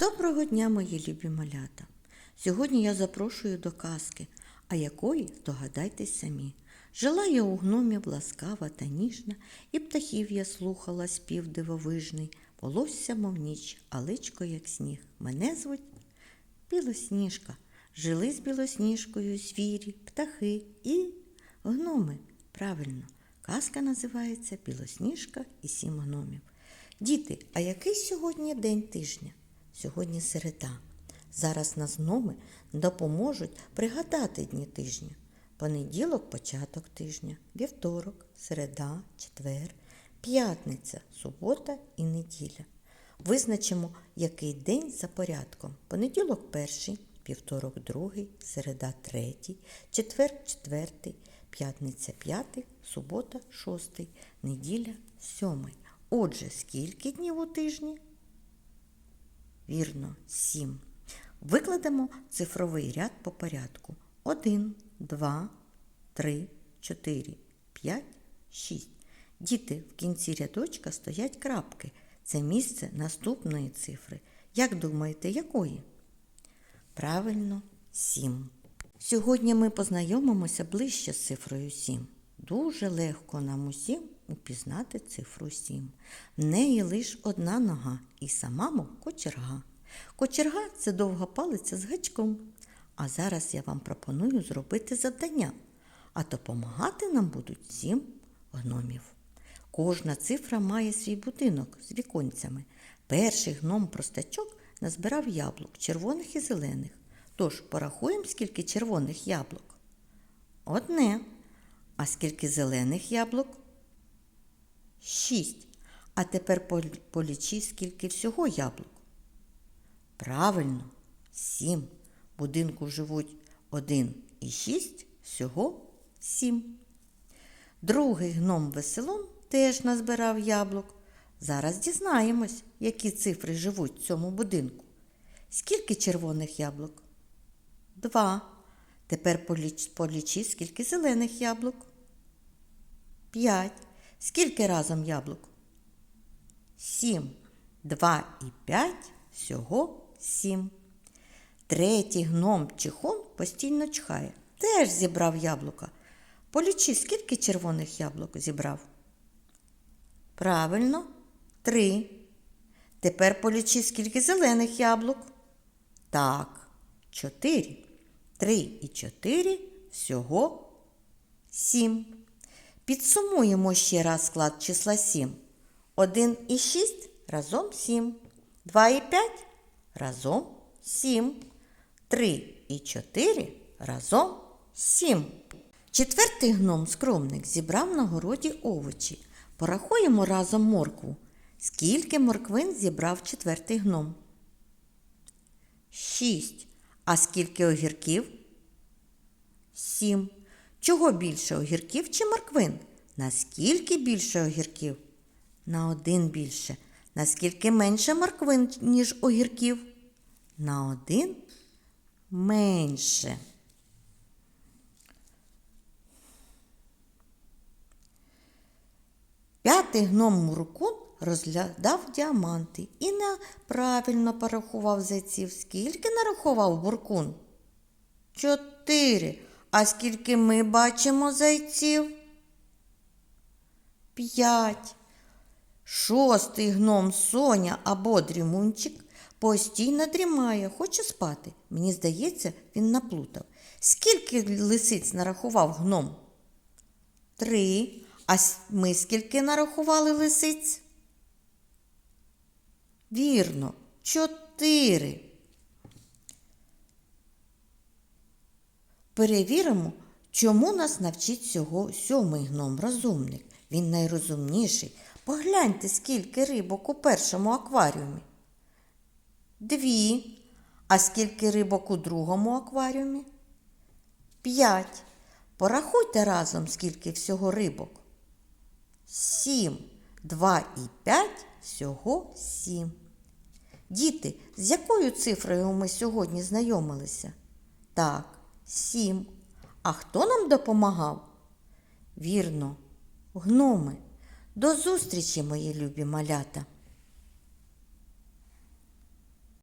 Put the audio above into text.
Доброго дня, мої любі малята! Сьогодні я запрошую до казки, а якої здогадайтесь самі. Жила я у гномів ласкава та ніжна, і птахів я слухала спів дивовижний, волосся, мов ніч, а як сніг. Мене звуть Білосніжка. Жили з білосніжкою звірі, птахи і гноми. Правильно, казка називається Білосніжка і сім гномів. Діти, а який сьогодні день тижня? Сьогодні середа. Зараз нас гноми допоможуть пригадати дні тижня. Понеділок початок тижня, вівторок, середа, четвер, п'ятниця, субота і неділя. Визначимо, який день за порядком. Понеділок перший, вівторок другий, середа третій, четвер четвертий, п'ятниця п'ятий, субота шостий, неділя сьомий. Отже, скільки днів у тижні? Вірно, сім. Викладемо цифровий ряд по порядку. Один, два, три, чотири, п'ять, шість. Діти в кінці рядочка стоять крапки. Це місце наступної цифри. Як думаєте, якої? Правильно, сім. Сьогодні ми познайомимося ближче з цифрою 7. Дуже легко нам усім упізнати цифру 7. В неї лише одна нога і сама мов кочерга. Кочерга це довга палиця з гачком. А зараз я вам пропоную зробити завдання, а допомагати нам будуть сім гномів. Кожна цифра має свій будинок з віконцями. Перший гном простачок назбирав яблук, червоних і зелених. Тож порахуємо, скільки червоних яблук. Одне. А скільки зелених яблук? Шість. А тепер пол- полічи, скільки всього яблук. Правильно, сім. Будинку живуть один і шість, всього сім. Другий гном веселон теж назбирав яблук. Зараз дізнаємось, які цифри живуть в цьому будинку. Скільки червоних яблук? Два. Тепер поліч, полічи, скільки зелених яблук. П'ять. Скільки разом яблук? Сім. Два і п'ять всього сім. Третій гном чихон постійно чхає. Теж зібрав яблука. Полічи, скільки червоних яблук зібрав? Правильно, три. Тепер полічи, скільки зелених яблук. Так, чотири. Три і чотири всього сім. Підсумуємо ще раз склад числа 7. 1 і 6 разом 7. 2 і 5 разом 7. 3 і 4 разом 7. Четвертий гном скромник зібрав на городі овочі. Порахуємо разом моркву. Скільки морквин зібрав четвертий гном? Шість. А скільки огірків? Сім. Чого більше огірків чи морквин? Наскільки більше огірків? На один більше. Наскільки менше морквин, ніж огірків? На один менше. П'ятий гном Муркун розглядав діаманти і неправильно порахував зайців. Скільки нарахував буркун? Чотири. А скільки ми бачимо зайців? П'ять. Шостий гном Соня або дрімунчик постійно дрімає, хоче спати. Мені здається, він наплутав. Скільки лисиць нарахував гном? Три. А ми скільки нарахували лисиць? Вірно, чотири. Перевіримо, чому нас навчить цього сьомий гном розумник. Він найрозумніший. Погляньте, скільки рибок у першому акваріумі. Дві. А скільки рибок у другому акваріумі? П'ять. Порахуйте разом, скільки всього рибок. Сім. Два і п'ять всього сім. Діти, з якою цифрою ми сьогодні знайомилися? Так, сім. А хто нам допомагав? Вірно, гноми. До зустрічі, мої любі малята!